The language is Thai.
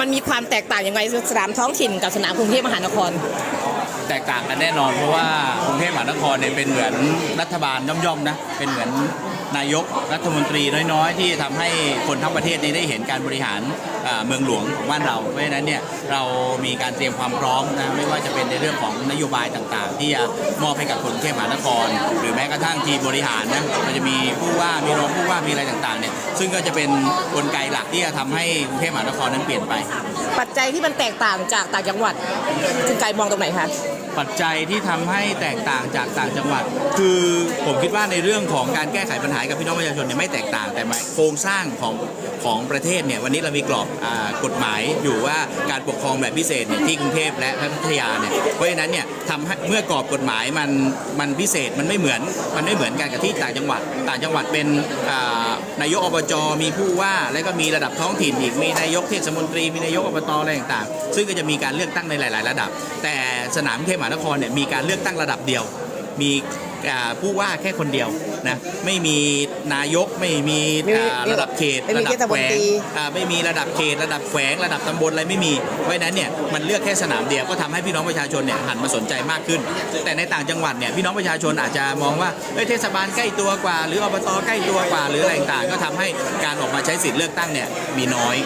มันมีความแตกต่างยังไงสนามท้องถิ่นกับสนามกรุงเทพมหานคร แตกต่างกันแน่นอน เพราะว่ากรุงเทพมหานครเนี่ยเป็นเหมือนรัฐบาลย่อมๆนะเป็นเหมือนนายกรัฐมนตรีน้อยๆ ที่ทำให้คนทั้งประเทศนี้ได้เห็นการบริหารเมืองหลวงของบ้านเรา เพราะฉะนั้นเนี่ยเรามีการเตรียมความพร้อมนะไม่ว่าจะเป็นในเรื่องของนโยบายต่างๆ ที่จะมอบให้กับคนกรุงเทพมหานครหรือแม้ กระทั่งทีมบริหารนะมันจะมีผู้ว่ามีรองผู้ว่ามีอะไรต่างๆเนี่ยซึ่งก็จะเป็นกลไกหลักที่จะทำให้กรุงเทพมหานครนั้นเปลี่ยนไป ปัจจัยที่มันแตกต่างจากต่างจังหวัดคุณไกมองตรงไหนคะ ปัจจัยที่ทำให้แตกต่างจากต่างจังหวัด คือผมคิดว่าในเรื่องของการแก้ไขปัญหากับพี่น้องประชาชนเนี่ยไม่แตกต่างแต่หมายโครงสร้างของของประเทศเนี่ยวันนี้เรามีกรอบอกฎหมายอยู่ว่าการปกครองแบบพิเศษเนี่ยที่กรุงเทพและพัทยาเนี่ยเพราะฉะนั้นเนี่ยทำให้เมื่อกรอบกฎหมายมันมันพิเศษมันไม่เหมือนมันไม่เหมือนกันกับที่ต่างจังหวัด ต่างจังหวัดเป็นนายกอบจมีผู้ว่าแล้วก็มีระดับท้องถิ่นอีกมีนายกเทศมนตรีมีนายกอบตอะไรต่างๆ ซึ่งก็จะมีการเลือกตั้งในหลาย ๆ ระดับ แต่สนามเทพมหานครเนี่ยมีการเลือกตั้งระดับเดียว มีอ่าผู้ว่าแค่คนเดียวนะไม่มีนายกไม่มีไม่มีอ่าระดับเขตไม่มีระดับเทศมแขนวตรีงอ่าไม่มีระดับเขต ระดับแขวง ระดับตำบลอะไรไม่มีเพราะฉะนั้นเนี่ยมันเลือกแค่สนามเดียวก็ทำให้พี่น้องประชาชนเนี่ยหันมาสนใจมากขึ้น แต่ในต่างจังหวัดเนี่ยพี่น้องประชาชนอาจจะมองว่าเอ้ยเทศบาลใกล้ตัวกว่า หรืออบตใกล้ตัวกว่า หรืออะไรต่างๆก็ทำให้การออกมาใช้สิทธิ์เลือกตั้งเนี่ยมีน้อย